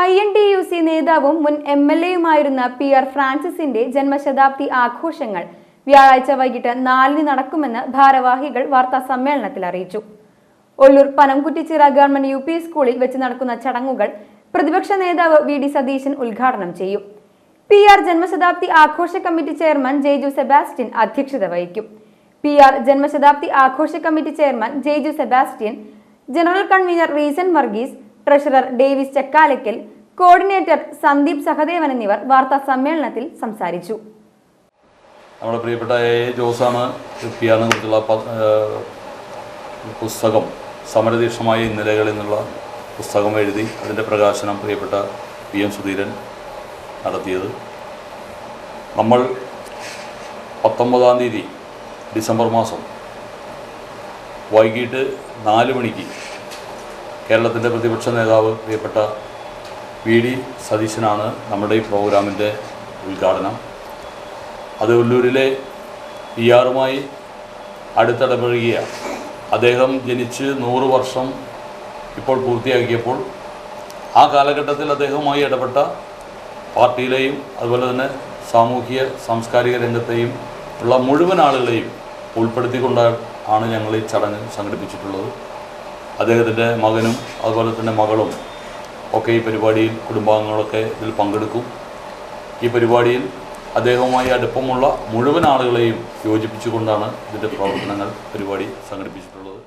I N T U C നേതാവും മുൻ M L എയുമായിരുന്ന പി ആർ ഫ്രാൻസിസിന്റെ ജന്മശതാബ്ദി ആഘോഷങ്ങൾ. വ്യാഴാഴ്ച വൈകിട്ട് നാലിന് നടക്കുമെന്ന് ഭാരവാഹികൾ വാർത്താ സമ്മേളനത്തിൽ അറിയിച്ചു. Ollur Panamkuttichira government U P സ്കൂളിൽ വെച്ച് നടക്കുന്ന ചടങ്ങുകൾ പ്രതിപക്ഷ നേതാവ് വി ഡി സതീശൻ ഉദ്ഘാടനം ചെയ്യും. പി ആർ ജന്മശതാബ്ദി ആഘോഷ കമ്മിറ്റി ചെയർമാൻ ജെയ്ജു സെബാസ്റ്റ്യൻ അധ്യക്ഷത വഹിക്കും. പി ആർ ജന്മശതാബ്ദി ആഘോഷ committee chairman Jaiju Sebastian general convener Reesan Varghese treasurer Davis Chakkalakkal coordinator Sandeep Sahadevan എന്നിവർ വാർത്താ സമ്മേളനത്തിൽ സംസാരിച്ചു. നമ്മുടെ പ്രിയപ്പെട്ട എ. ജോസാണ് പിയാനെ കുറിച്ചുള്ള പുസ്തകം സമരതീക്ഷമായ ഇന്നലകളിൽ നിന്നുള്ള പുസ്തകം എഴുതി അതിന്റെ പ്രകാശനം പ്രിയപ്പെട്ട പി. എം. സുധീരൻ നടത്തിയത്. നമ്മൾ പത്തൊമ്പതാം തീയതി ഡിസംബർ മാസം വൈകിട്ട് നാല് മണിക്ക് കേരളത്തിന്റെ പ്രതിപക്ഷ നേതാവ് പ്രിയപ്പെട്ട വി ഡി സതീശനാണ് നമ്മുടെ ഈ പ്രോഗ്രാമിന്റെ ഉദ്ഘാടനം. അത് ഉള്ളൂരിലെ പി ആറുമായി അടുത്തിടപഴകിയ അദ്ദേഹം ജനിച്ച് നൂറ് വർഷം ഇപ്പോൾ പൂർത്തിയാക്കിയപ്പോൾ ആ കാലഘട്ടത്തിൽ അദ്ദേഹവുമായി ഇടപെട്ട പാർട്ടിയിലെയും അതുപോലെ തന്നെ സാമൂഹിക സാംസ്കാരിക രംഗത്തെയും ഉള്ള മുഴുവൻ ആളുകളെയും ഉൾപ്പെടുത്തിക്കൊണ്ട് ആണ് ഞങ്ങൾ ഈ ചടങ്ങ് സംഘടിപ്പിച്ചിട്ടുള്ളത്. അദ്ദേഹത്തിന്റെ മകനും അതുപോലെ തന്നെ മകളും ഒക്കെ ഈ പരിപാടിയിൽ കുടുംബാംഗങ്ങളൊക്കെ ഇതിൽ പങ്കെടുക്കും. ഈ പരിപാടിയിൽ അദ്ദേഹവുമായി അടുപ്പമുള്ള മുഴുവൻ ആളുകളെയും യോജിപ്പിച്ചുകൊണ്ടാണ് ഇതിന്റെ പ്രവർത്തനങ്ങൾ പരിപാടി സംഘടിപ്പിച്ചിട്ടുള്ളത്.